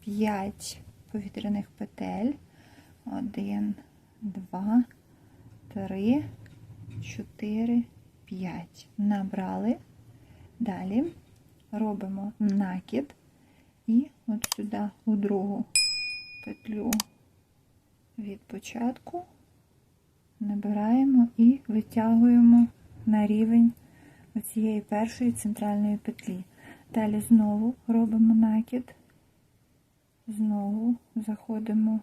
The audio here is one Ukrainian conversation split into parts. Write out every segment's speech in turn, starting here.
5 повітряних петель. 1, 2, 3, 4, 5. Набрали. Далі робимо накид і от сюди у другу петлю від початку набираємо і витягуємо на рівень цієї першої центральної петлі. Далі знову робимо накид, знову заходимо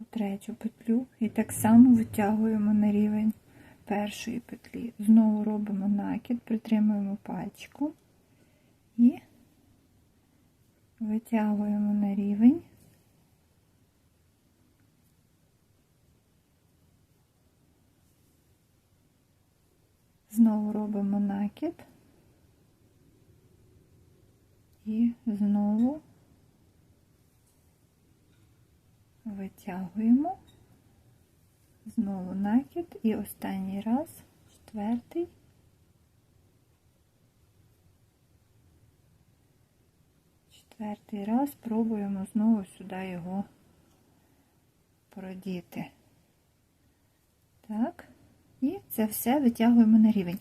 у третю петлю і так само витягуємо на рівень першої петлі. Знову робимо накид, притримуємо пальчиком і витягуємо на рівень. Знову робимо накид і знову витягуємо, знову накид і останній раз, четвертий. Четвертий раз пробуємо знову сюди його продіти. Так. І це все витягуємо на рівень.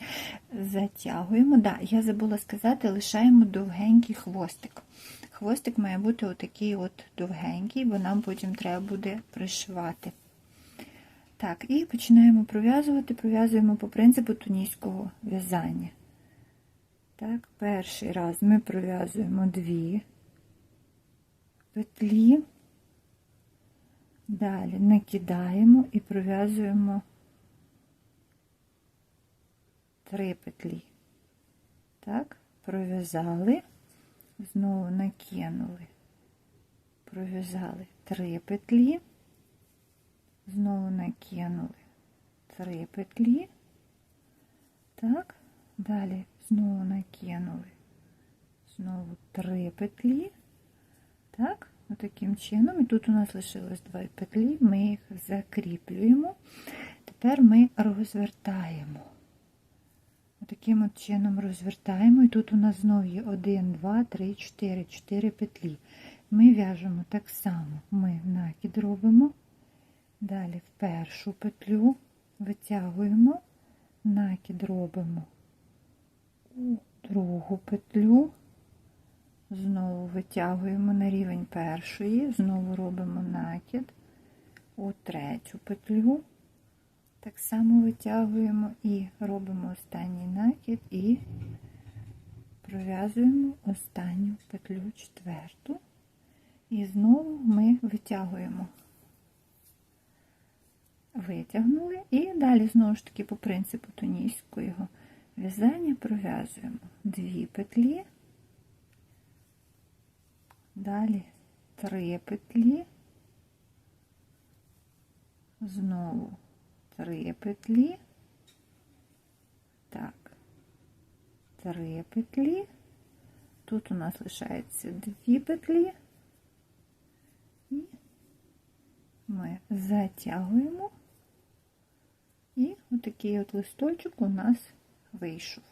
Затягуємо, да, я забула сказати, лишаємо довгенький хвостик. Хвостик має бути отакий от довгенький, бо нам потім треба буде пришивати. Так, і починаємо пров'язувати, пров'язуємо по принципу тунійського в'язання. Так, перший раз ми пров'язуємо дві петлі, далі накидаємо і пров'язуємо три петлі. Так, пров'язали, знову накинули, пров'язали три петлі, знову накинули три петлі. Так, далі знову накинули, знову три петлі. Так, отаким чином. І тут у нас лишилось два петлі, ми їх закріплюємо. Тепер ми розвертаємо. Таким от чином розвертаємо, і тут у нас знову є 1, 2, 3, 4, 4 петлі. Ми в'яжемо так само, ми накид робимо, далі в першу петлю витягуємо, накид робимо у другу петлю, знову витягуємо на рівень першої, знову робимо накид у третю петлю. Так само витягуємо і робимо останній накид і пров'язуємо останню петлю четверту. І знову ми витягуємо, витягнули, і далі, знову ж таки, по принципу тунійського в'язання пров'язуємо. Дві петлі, далі три петлі, знову три петлі, так, три петлі, тут у нас лишається дві петлі, і ми затягуємо, і отакий от листочок у нас вийшов.